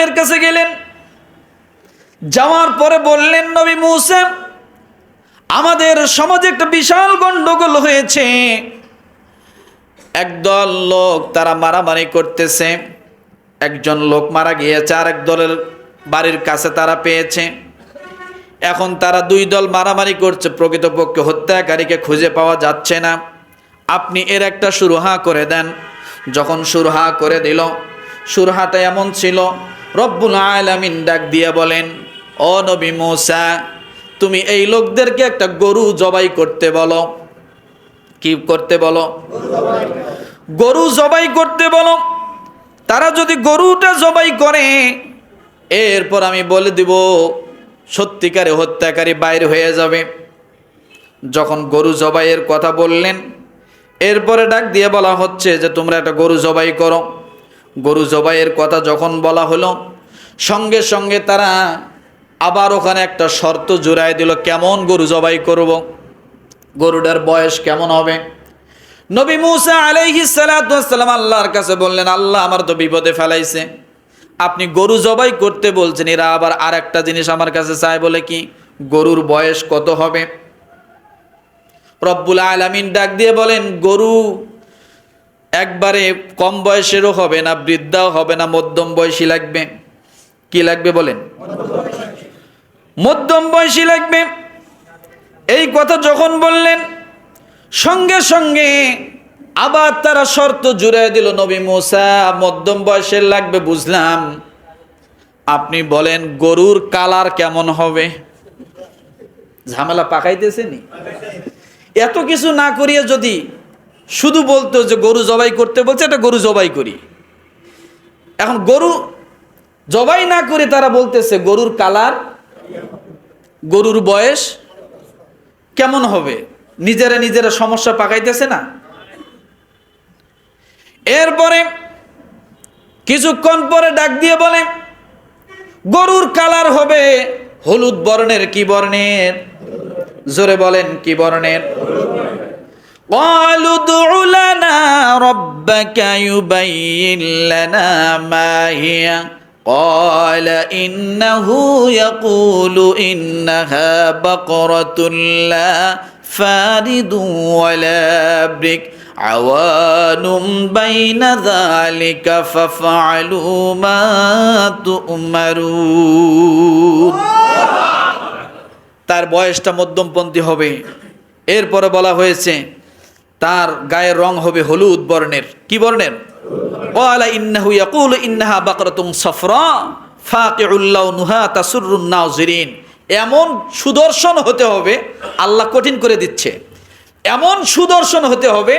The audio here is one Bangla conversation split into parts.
আলামের কাছে গেলেন। যাওয়ার পরে বললেন, নবী মুসা, আমাদের সমাজে একটা বিশাল গন্ডগোল হয়েছে। একদল লোক তারা মারামারি করতেছে। একজন লোক মারা গিয়েছে আর এক দলের বাড়ির কাছে তারা পেয়েছে। এখন তারা দুই দল মারামারি করছে, প্রকৃতপক্ষে হত্যাকারীকে খুঁজে পাওয়া যাচ্ছে না। আপনি এর একটা সুরহা করে দেন। যখন সুরহা করে দিল, সুরহাটা এমন ছিল রব্বুল আলামিন ডাক দিয়ে বলেন, ও নবী মূসা, তুমি এই লোকদেরকে একটা গরু জবাই করতে বলো। কি করতে বলো? গরু জবাই করতে বলো। তারা যদি গরুটা জবাই করে, এরপর আমি বলে দিব, সত্যিকারে হত্যাকারী বাইর হয়ে যাবে। যখন গরু জবাইয়ের কথা বললেন, এরপরে ডাক দিয়ে বলা হচ্ছে যে, তোমরা একটা গরু জবাই করো। গরু জবাইয়ের কথা যখন বলা হলো, সঙ্গে সঙ্গে তারা আবার ওখানে একটা শর্ত জোড়ায় দিল, কেমন গরু জবাই করব, গরুটার বয়স কেমন হবে? নবী মুসা আলাইহি সালাম আল্লাহর কাছে বললেন, আল্লাহ আমার তো বিপদে ফেলাইছে। আপনি গরু জবাই করতে বলছেন, এরা আবার আর একটা জিনিস আমার কাছে চায় বলে কি? গরুর বয়স কত হবে? রব্বুল আলামিন ডাক দিয়ে বলেন, গরু একবারে কম বয়সেরও হবে না, বৃদ্ধাও হবে না, মধ্যম বয়সী লাগবে। কি লাগবে বলেন? মধ্যম বয়সী লাগবে। এই কথা যখন বললেন, সঙ্গে সঙ্গে আবার তারা শর্ত জুড়ে দিল, নবী মোসা, মধ্যম বয়সের লাগবে, বুঝলাম। আপনি বলেন, গরুর কালার কেমন হবে? ঝামেলা পাকাইতেছেনি? এত কিছু না করিয়ে যদি শুধু বলতো যে গরু জবাই করতে বলছে, এটা গরু জবাই করি। এখন গরু জবাই না করে তারা বলতেছে, গরুর কালার, গরুর বয়স কেমন হবে? নিজেরা নিজেরা সমস্যা পাকাইতেছে না? এরপরে কিছুক্ষণ পরে ডাক দিয়ে বলে, গরুর কালার হবে হলুদ বর্ণের কি বর্ণের? জোরে বলেন, কি বর্ণের? قالوا ادع لنا ربك يبين لنا ما هي قال إنه يقول إنها بقرة لا فارد ولا برك عوان بين ذلك فافعلوا ما تؤمرون তার বয়সটা মধ্যমপন্থী হবে এরপরে বলা হয়েছে তার গায়ের রং হবে হলুদ বর্ণের কি বর্ণের قال إنه يقول إنها بقرة صفراء فاقع لونها تسر الناظرين এমন সুদর্শন হতে হবে আল্লাহ কঠিন করে দিচ্ছে এমন সুদর্শন হতে হবে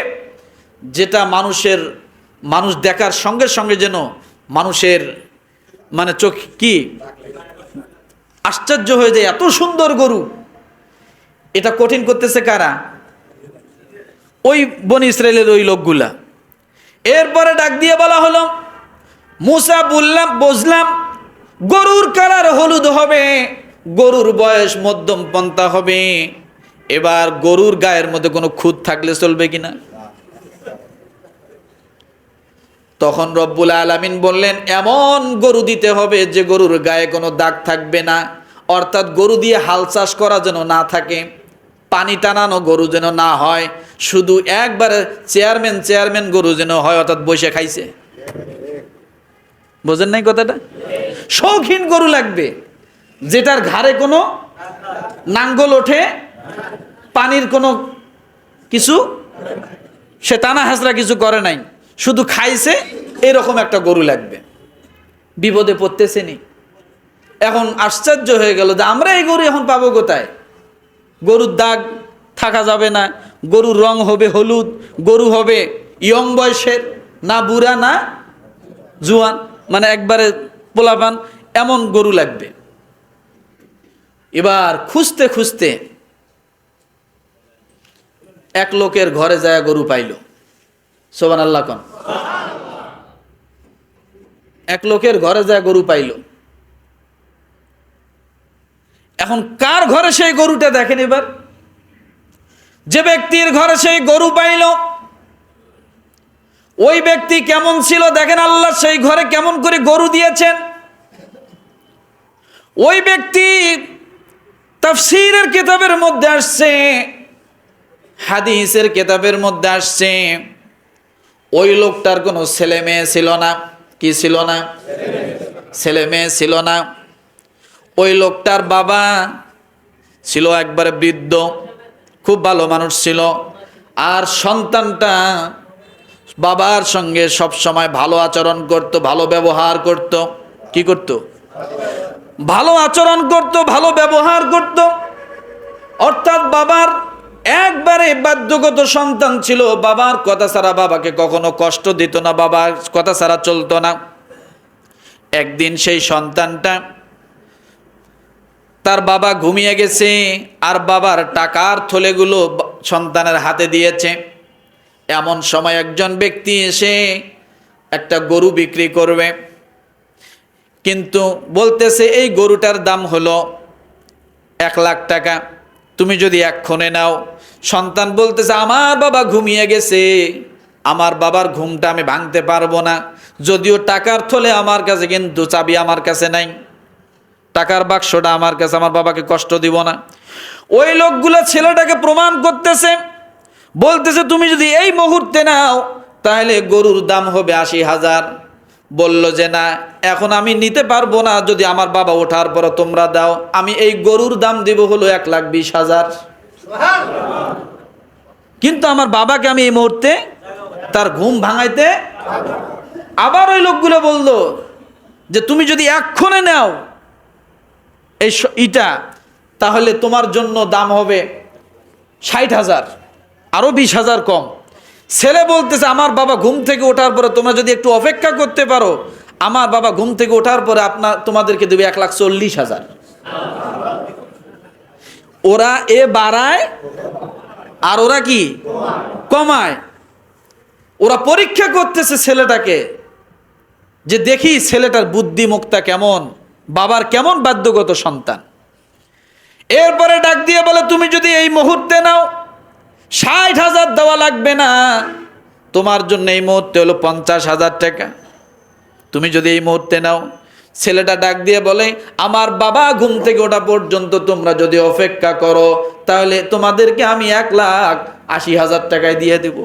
যেটা মানুষের মানুষ দেখার সঙ্গে সঙ্গে যেন মানুষের মানে চোখ কি আশ্চর্য হয়ে যায় এত সুন্দর গরু এটা কঠিন করতেছে কারা ওই বন ইসরায়েলের ওই লোকগুলা। এরপরে ডাক দিয়ে বলা হলো, মুসা বললাম বুঝলাম, গরুর কালার হলুদ হবে, গরুর বয়স মধ্যম পন্থা হবে, এবার গরুর গায়ের মধ্যে কোনো খুঁত থাকলে চলবে কিনা? তখন রব্বুল আলামিন বললেন, এমন গরু দিতে হবে যে গরুর গায়ে কোনো দাগ থাকবে না, অর্থাৎ গরু দিয়ে হাল চাষ করা যেন না থাকে। পানি টানানো গরু যেন না হয়, শুধু একবারে চেয়ারম্যান চেয়ারম্যান গরু যেন হয়, অর্থাৎ বসে খাইছে। বোঝেন নাই কথাটা? শৌখিন গরু লাগবে, যেটার ঘাড়ে কোনো নাঙ্গল ওঠে, পানির কোনো কিছু, সে টানা হাসরা কিছু করে নাই, শুধু খাইছে, এরকম একটা গরু লাগবে। বিপদে পড়তেছে নি। এখন আশ্চর্য হয়ে গেল যে আমরা এই গরু এখন পাবো কোথায়? গরুর দাগ থাকা যাবে না, গরুর রং হবে হলুদ, গরু হবে ইয়ং বয়সের, না বুড়া, না জুয়ান মানে একবারে পোলাপান, এমন গরু লাগবে। এবার খুঁজতে খুঁজতে এক লোকের ঘরে যায় গরু পাইল। সোবান আল্লাহ কন। এক লোকের ঘরে যায় গরু পাইল। এখন কার ঘরে সেই গরুটা দেখেন এবার? যে ব্যক্তির ঘরে সেই গরু পাইল, ওই ব্যক্তি কেমন ছিল দেখেন আল্লাহ, সেই ঘরে কেমন করে গরু দিয়েছেন। ওই ব্যক্তি তাফসীরের কিতাবের মধ্যে আসছে, হাদিসের কিতাবের মধ্যে আসছে, ওই লোকটার কোনো ছেলে মেয়ে ছিল না, কি ছিল না? ছেলে মেয়ে ছিল না। ওই লোকটার বাবা ছিল একবারে বৃদ্ধ, খুব ভালো মানুষ ছিল। আর সন্তানটা বাবার সঙ্গে সব সময় ভালো আচরণ করত, ভালো ব্যবহার করত। কি করত? ভালো আচরণ করত, ভালো ব্যবহার করত। অর্থাৎ বাবার একবারে বাধ্যগত সন্তান ছিল। বাবার কথা ছাড়া বাবাকে কখনো কষ্ট দিত না, বাবার কথা ছাড়া চলতো না। একদিন সেই সন্তানটা তার বাবা ঘুমিয়ে গেছে আর বাবার টাকার থলেগুলো সন্তানের হাতে দিয়েছে। এমন সময় একজন ব্যক্তি এসে একটা গরু বিক্রি করবে। কিন্তু বলতেছে, এই গরুটার দাম হলো এক লাখ টাকা। তুমি যদি এক্ষণে নাও। সন্তান বলতেছে, আমার বাবা ঘুমিয়ে গেছে। আমার বাবার ঘুমটা আমি ভাঙতে পারব না। যদিও টাকার থলে আমার কাছে, কিন্তু চাবি আমার কাছে নাই। টাকার বাক্সটা আমার কাছে, আমার বাবাকে কষ্ট দিব না। ওই লোকগুলো ছেলেটাকে প্রমাণ করতেছে, বলতেছে, তুমি যদি এই মুহূর্তে নাও, তাহলে গরুর দাম হবে আশি হাজার। বলল যে, না, এখন আমি নিতে পারব না, যদি আমার বাবা ওঠার পর তোমরা দাও। আমি এই গরুর দাম দিব হলো এক লাখ বিশ হাজার। কিন্তু আমার বাবাকে আমি এই মুহূর্তে তার ঘুম ভাঙাইতে আবার ওই লোকগুলো বলল যে, তুমি যদি এক্ষণে নাও এই ইটা, তাহলে তোমার জন্য দাম হবে ষাট হাজার আরও বিশ হাজার কম। ছেলে বলতেছে, আমার বাবা ঘুম থেকে ওঠার পরে তোমরা যদি একটু অপেক্ষা করতে পারো, আমার বাবা ঘুম থেকে ওঠার পরে আপনার তোমাদেরকে দেবে এক লাখ চল্লিশ হাজার। ওরা এ বাড়ায়, আর ওরা কি? কমায়। ওরা পরীক্ষা করতেছে ছেলেটাকে, যে দেখি ছেলেটার বুদ্ধিমুক্তা কেমন। বাবার কেমন বাধ্যগত সন্তান? এরপরে ডাক দিয়ে বলে, তুমি যদি এই মুহূর্তে নাও, ষাট হাজার দেওয়া লাগবে না। তোমার জন্য এই মুহূর্তে হলো পঞ্চাশ হাজার টাকা। তুমি যদি এই মুহূর্তে নাও, ছেলেটা ডাক দিয়ে বলে, আমার বাবা ঘুম থেকে ওঠা পর্যন্ত তোমরা যদি অপেক্ষা করো, তাহলে তোমাদেরকে আমি এক লাখ আশি হাজার টাকায় দিয়ে দেব।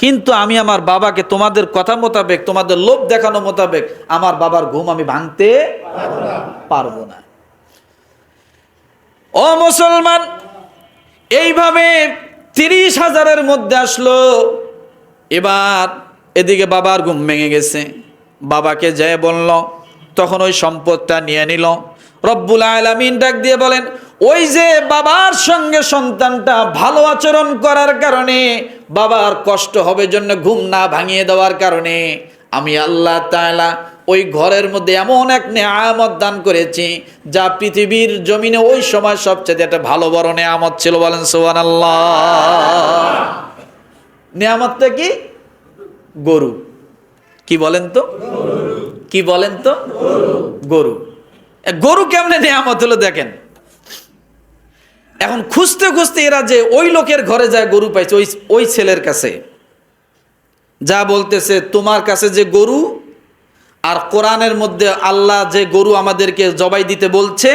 কিন্তু আমি আমার বাবাকে তোমাদের কথা মোতাবেক, তোমাদের লোভ দেখানো মোতাবেক, আমার বাবার ঘুম আমি ভাঙতে পারব না। ও মুসলমান, এইভাবে তিরিশ হাজারের মধ্যে আসলো, এবার এদিকে বাবার ঘুম ভেঙে গেছে। বাবাকে যেয়ে বলল, তখন ওই সম্পদটা নিয়ে নিল। রব্বুল আলামিন ডাক দিয়ে বলেন ওই যে বাবার সঙ্গে সন্তানটা ভালো আচরণ করার কারণে বাবার কষ্ট হবে জন্য ঘুম না ভাঙিয়ে দেওয়ার কারণে আমি আল্লাহ তাআলা ওই ঘরের মধ্যে এমন এক নেয়ামত দান করেছি, যা পৃথিবীর জমিনে ওই সময় সবচেয়ে একটা ভালো বড় নেয়ামত ছিল। বলেন সোহান আল্লাহ নেয়ামতটা কি? গরু। কি বলেন তো? কি বলেন তো? গরু। গরু কেমনে নেয়ামত হলো দেখেন। এখন খুঁজতে খুঁজতে এরা যে ওই লোকের ঘরে যায় গরু পাইছে, ওই ওই ছেলের কাছে। যা বলতেছে, তোমার কাছে যে গরু আর কোরআনের মধ্যে আল্লাহ যে গরু আমাদেরকে জবাই দিতে বলছে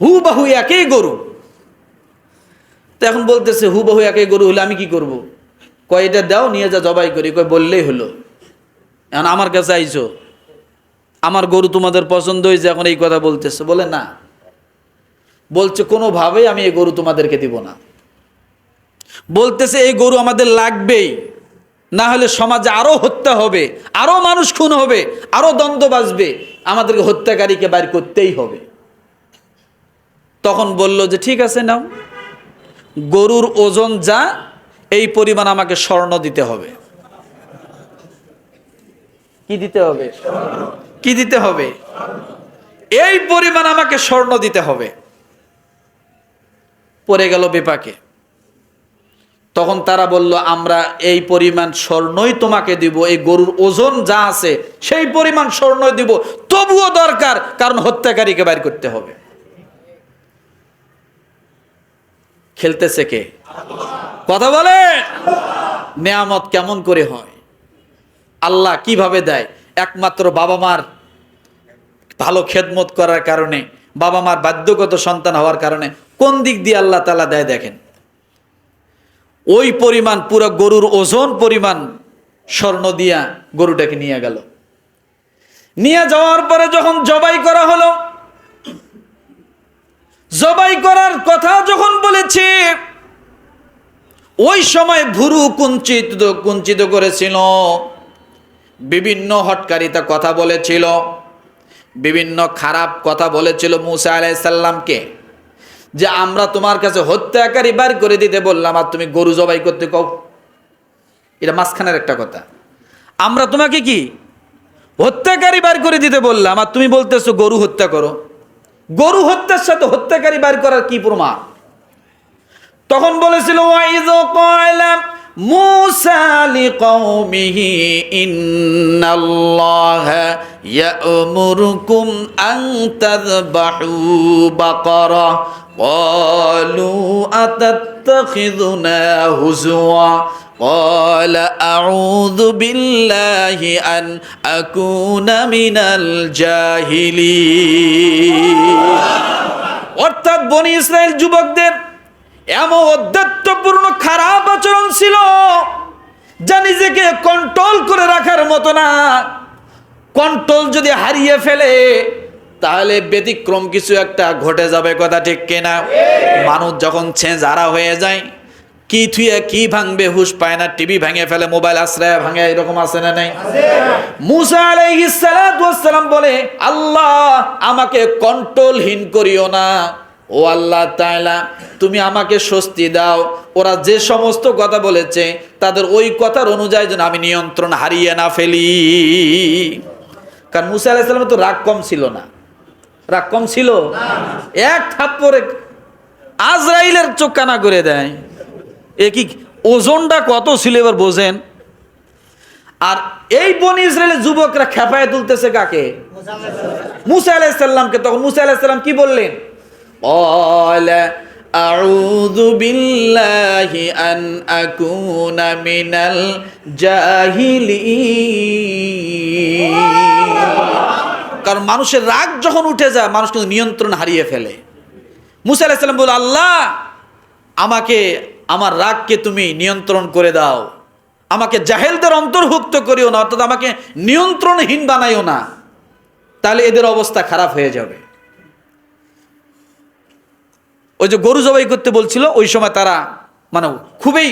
হু বাহু একই গরু। তো এখন বলতেছে হু বাহু একই গরু হলে আমি কি করব। কয়, এটা দাও, নিয়ে যা, জবাই করি। কয়, বললেই হলো। এখন আমার কাছে আইছো, আমার গরু তোমাদের পছন্দ হয়েছে, এখন এই কথা বলতেছে। বলে, না। বলছে, কোনোভাবেই আমি এই গরু তোমাদেরকে দিব না। বলতেছে, এই গরু আমাদের লাগবেই। না হলে সমাজে আরও হত্যা হবে, আরও মানুষ খুন হবে, আরও দ্বন্দ্ব বাজবে আমাদেরকে হত্যাকারীকে বাইর করতেই হবে। তখন বলল যে, ঠিক আছে, নাও। গরুর ওজন যা, এই পরিমাণ আমাকে স্বর্ণ দিতে হবে। কি দিতে হবে? কি দিতে হবে? এই পরিমাণ আমাকে স্বর্ণ দিতে হবে। পড়ে গেল বিপাকে। তখন তারা বলল, আমরা এই পরিমাণ স্বর্ণই তোমাকে দিব, এই গরুর ওজন যা আছে সেই পরিমাণ স্বর্ণই দিব, তবুও দরকার কারণ হত্যাকারীকে বাইর করতে হবে। খেলতেছে কে? কথা বলে? নেয়ামত কেমন করে হয়? আল্লাহ কীভাবে দেয়? একমাত্র বাবা মার ভালো খেদমত করার কারণে, বাবা মার বাধ্যগত সন্তান হওয়ার কারণে কোন দিক দিয়ে আল্লাহ তালা দেয় দেখেন? ওই পরিমাণ পুরো গরুর ওজন পরিমাণ স্বর্ণ দিয়া গরুটাকে নিয়ে গেল। নিয়ে যাওয়ার পরে যখন জবাই করা হলো, জবাই করার কথা যখন বলেছে, ওই সময় ভুরু কুঞ্চিত কুঞ্চিত করেছিল, বিভিন্ন হটকারিতা কথা বলেছিল, বিভিন্ন খারাপ কথা বলেছিল মুসা আলাইসাল্লামকে যে আমরা তোমার কাছে হত্যাকারী বার করে দিতে বললাম, আর তুমি গরু জবাই করতে কও। এটা মাঝখানের একটা কথা। আমরা তোমাকে কি? হত্যাকারী বার করে দিতে বললাম, আর তুমি বলতেছো গরু হত্যা করো। গরু হত্যার সাথে হত্যাকারী বার করার কি প্রমাণ? তখন বলেছিল মুসা قالوا أتتخذنا هزوا قال أعوذ بالله أن أكون من الجاهلين অর্থাৎ বনি ইসরায়েল যুবকদের এমন অধ্যাত্মপূর্ণ খারাপ আচরণ ছিল যা নিজেকে কন্ট্রোল করে রাখার মতো না কন্ট্রোল যদি হারিয়ে ফেলে তাহলে ব্যতিক্রম কিছু একটা ঘটে যাবে, কথা ঠিক কেনা? মানুষ যখন ছেঁজারা হয়ে যায়, কি থুয়ে কি ভাঙবে হুশ পায় না, টিভি ভাঙে ফেলে, মোবাইল আশ্রয় ভাঙে, এরকম আছে না নাই? মুসা আলাইহিস সালাতু বলে, আল্লাহ, আমাকে কন্ট্রোলহীন করিও না। ও আল্লাহ তাইলা তুমি আমাকে স্বস্তি দাও। ওরা যে সমস্ত কথা বলেছে, তাদের ওই কথার অনুযায়ী যেন আমি নিয়ন্ত্রণ হারিয়ে না ফেলি। কারণ মুসা আলাইহিস সালামের তো রাগ কম ছিল না। রাগ কম ছিল এক থাপ্পড়ে আজরাইলের চোখ কানা করে দেয় এ কি ওজনটা কত ছিল এবার বোঝেন আর এই বনি ইসরায়েলের যুবকরা খেপায় তুলতেছে কাকে মুসা আলাইসাল্লামকে তখন মুসা আলাইসাল্লাম কি বললেন قال أعوذ بالله أن أكون من الجاهلين কারণ মানুষের রাগ যখন উঠে যায়, মানুষ কিন্তু নিয়ন্ত্রণ হারিয়ে ফেলে। মুসা আলাইসাল্লাম বলে আল্লাহ, আমাকে, আমার রাগকে তুমি নিয়ন্ত্রণ করে দাও। আমাকে জাহেলদের অন্তর্ভুক্ত করিও না, অর্থাৎ আমাকে নিয়ন্ত্রণহীন বানাইও না। তাহলে এদের অবস্থা খারাপ হয়ে যাবে। ওই যে গরু জবাই করতে বলছিল, ওই সময় তারা মানে খুবই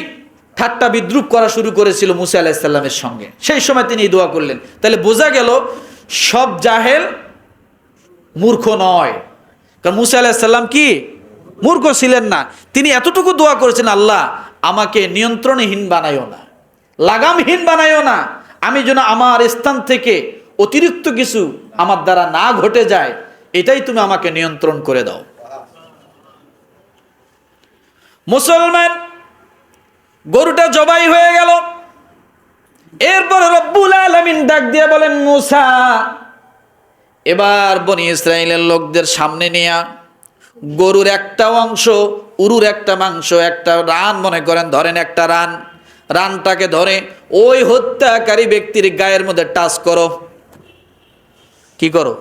ঠাট্টা বিদ্রুপ করা শুরু করেছিল মুসা আলাহিসাল্লামের সঙ্গে। সেই সময় তিনি দোয়া করলেন। তাহলে বোঝা গেল সব জাহেল মূর্খ নয়। কারণ মুসা আলাহিসাল্লাম কি? মূর্খ ছিলেন না। তিনি এতটুকু দোয়া করেছেন, আল্লাহ, আমাকে নিয়ন্ত্রণহীন বানাইও না, লাগামহীন বানাইও না। আমি যেন আমার স্থান থেকে অতিরিক্ত কিছু আমার দ্বারা না ঘটে যায়, এটাই তুমি আমাকে নিয়ন্ত্রণ করে দাও। মুসলমান গরুটা জবাই হয়ে গেল। এরপর রব্বুল আলমিন ডাক দিয়ে বলেন, মুসা, এবার বনি ইসরায়েলের লোকদের সামনে নিয়ে গরুর একটা অংশ, উরুর একটা মাংস, একটা রান মনে করেন, ধরেন একটা রান, রানটাকে ধরে ওই হত্যাকারী ব্যক্তির গায়ের মধ্যে টাচ করো। কি করো?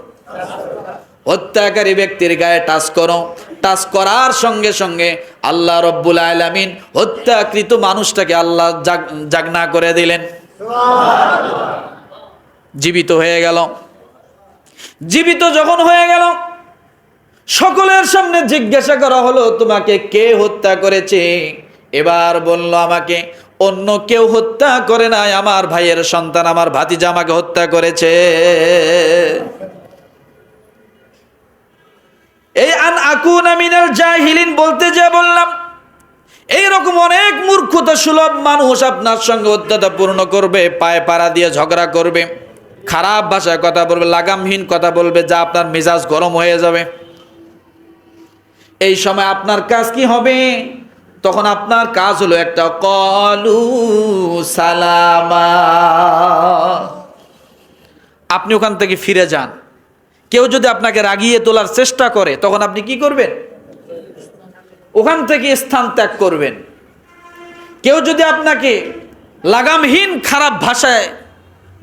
হত্যাকারী ব্যক্তির গায়ে টাচ করো। টাচ করার সঙ্গে সঙ্গে আল্লাহ রব্বুল আলামিন হত্যাকৃত মানুষটাকে আল্লাহ জাগ, জাগনা করে দিলেন। জীবিত হয়ে গেল। জীবিত যখন হয়ে গেল, সকলের সামনে জিজ্ঞাসা করা হলো, তোমাকে কে হত্যা করেছে? এবার বলল আমাকে, অন্য কেউ হত্যা করে নাই, আমার ভাইয়ের সন্তান, আমার ভাতিজা আমাকে হত্যা করেছে। এই আন আকুন আমিনাল জাহিলিন বলতে যা বললাম এইরকম অনেক মূর্খতা সুলভ মানুষ আপনার সঙ্গে অত্যতাপূর্ণ করবে, পায়ে পাড়া দিয়ে ঝগড়া করবে, খারাপ ভাষায় কথা বলবে, লাগামহীন কথা বলবে, যা আপনার মেজাজ গরম হয়ে যাবে। এই সময় আপনার কাজ কি হবে? তখন আপনার কাজ হলো একটা, কলু সালামা। আপনি ওখান থেকে ফিরে যান। কেউ যদি আপনাকে রাগিয়ে তোলার চেষ্টা করে, তখন আপনি কি করবেন? ওখান থেকে স্থান ত্যাগ করবেন। কেউ যদি আপনাকে লাগামহীন খারাপ ভাষায়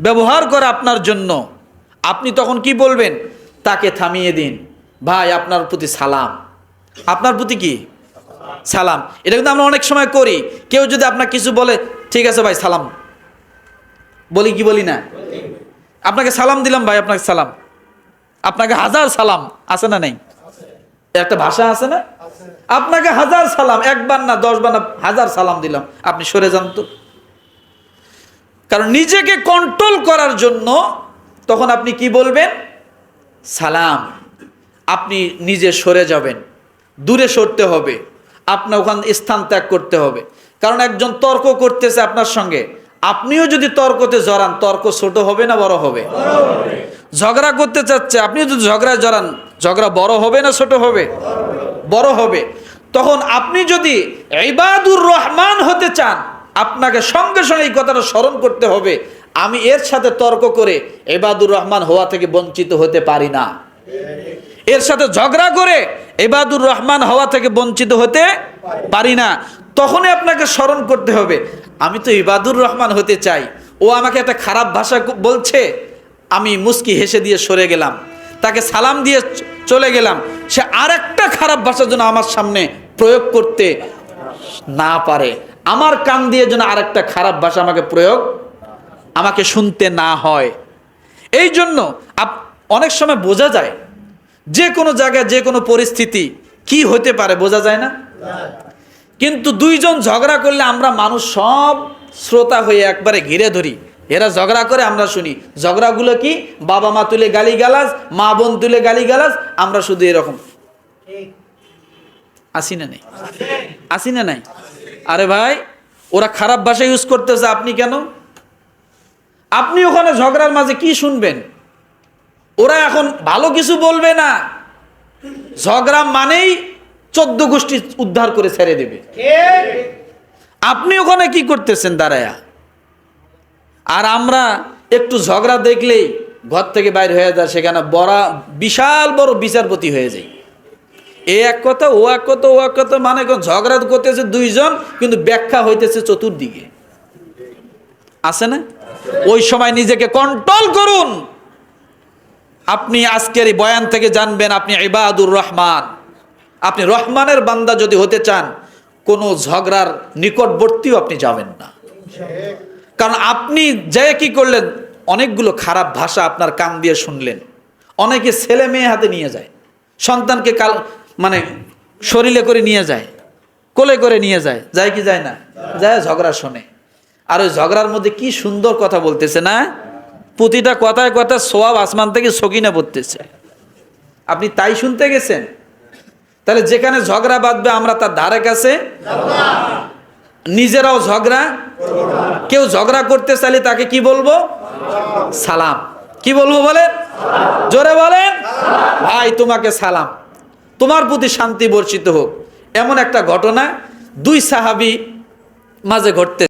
ব্যবহার করে আপনার জন্য, আপনি তখন কি বলবেন? তাকে থামিয়ে দিন। ভাই, আপনার প্রতি সালাম। আপনার প্রতি কি? সালাম। এটা কিন্তু আমরা অনেক সময় করি। কেউ যদি আপনার কিছু বলে, ঠিক আছে ভাই, সালাম। বলি কি বলি না? আপনাকে সালাম দিলাম ভাই, আপনাকে সালাম। আপনাকে হাজার সালাম। আছে না নেই? একটা ভাষা আছে না? আপনাকে হাজার সালাম একবার না দশবার না হাজার সালাম দিলাম। আপনি সরে যান তো। কারণ নিজেকে কন্ট্রোল করার জন্য তখন আপনি কি বলবেন? সালাম। আপনি নিজে সরে যাবেন। দূরে সরতে হবে। আপনার ওখান স্থান ত্যাগ করতে হবে। কারণ একজন তর্ক করতেছে আপনার সঙ্গে। আপনিও যদি তর্কতে জড়ান তর্ক ছোট হবে না বড় হবে। ঝগড়া করতে চাচ্ছে আপনিও যদি ঝগড়ায় জড়ান ঝগড়া বড় হবে না ছোট হবে? বড় হবে। তখন আপনি যদি ইবাদুর রহমান হতে চান, আপনাকে সঙ্গে সঙ্গে এই কথাটা স্মরণ করতে হবে। আমি এর সাথে তর্ক করে এবাদুর রহমান হওয়া থেকে বঞ্চিত হতে পারি না। এর সাথে ঝগড়া করে এবাদুর রহমান হওয়া থেকে বঞ্চিত হতে পারি না। তখনই আপনাকে স্মরণ করতে হবে, আমি তো ইবাদুর রহমান হতে চাই। ও আমাকে একটা খারাপ ভাষা বলছে, আমি মুস্কি হেসে দিয়ে সরে গেলাম। তাকে সালাম দিয়ে চলে গেলাম। সে আর একটা খারাপ ভাষা যেন আমার সামনে প্রয়োগ করতে না পারে। আমার কান দিয়ে যেন আরেকটা খারাপ ভাষা আমাকে প্রয়োগ, আমাকে শুনতে না হয়। এই জন্য অনেক সময় বোঝা যায়, যে কোনো জায়গায়, যে কোনো পরিস্থিতি কি হতে পারে বোঝা যায় না? কিন্তু দুইজন ঝগড়া করলে আমরা মানুষ সব শ্রোতা হয়ে একবারে ঘিরে ধরি। এরা ঝগড়া করে আমরা শুনি। ঝগড়াগুলো কি? বাবা মা তুলে গালি গালাজ মা বোন তুলে গালি গালাজ আমরা শুধু এরকম। আসি না নেই? আসি না নাই? আরে ভাই ওরা খারাপ ভাষা ইউজ করতেছে আপনি কেন? আপনি ওখানে ঝগড়ার মাঝে কি শুনবেন? ওরা এখন ভালো কিছু বলবে না। ঝগড়া মানেই চোদ্দ গোষ্ঠী উদ্ধার করে ছেড়ে দেবে। আপনি ওখানে কি করতেছেন দাঁড়ায়া? আর আমরা একটু ঝগড়া দেখলেই ঘর থেকে বাইর হয়ে যায়, সেখানে বড় বিশাল বড় বিচারপতি হয়ে যায়। এ এক কথা, ও এক কথা, ও এক কথা মানে ঝগড়া করতেছে দুইজন, কিন্তু ব্যাখ্যা হইতেছে চতুর্দিকে। আছে না? ওই সময় নিজেকে কন্ট্রোল করুন। আপনি আজকের এই বয়ান থেকে জানবেন, আপনি ইবাদুর রহমান। আপনি রহমানের বান্দা যদি হতে চান, কোনো ঝগড়ার নিকটবর্তীও আপনি যাবেন না। কারণ আপনি যে কি করলেন? অনেকগুলো খারাপ ভাষা আপনার কান দিয়ে শুনলেন। অনেকে ছেলে মেয়ে হাতে নিয়ে যায়। সন্তানকে কাল মানে শরীরে করে নিয়ে যায়, কোলে করে নিয়ে যায় যায় কি যায় না? যায়, ঝগড়া শোনে। আর ওই ঝগড়ার মধ্যে কি সুন্দর কথা বলতেছে না? প্রতিটা কথায় কথা সোয়াব আসমান থেকে সকিনা পড়তেছে। আপনি তাই শুনতে গেছেন? তাহলে যেখানে ঝগড়া বাঁধবে আমরা তার ধারে কাছে নিজেরাও ঝগড়া? কেউ ঝগড়া করতে চাইলে তাকে কি বলব? সালাম। কি বলব বলেন? জোরে বলেন? ভাই, তোমাকে সালাম। তোমার প্রতি শান্তি বর্ষিত হোক। এমন একটা ঘটনা দুই সাহাবি মাঝে ঘটতে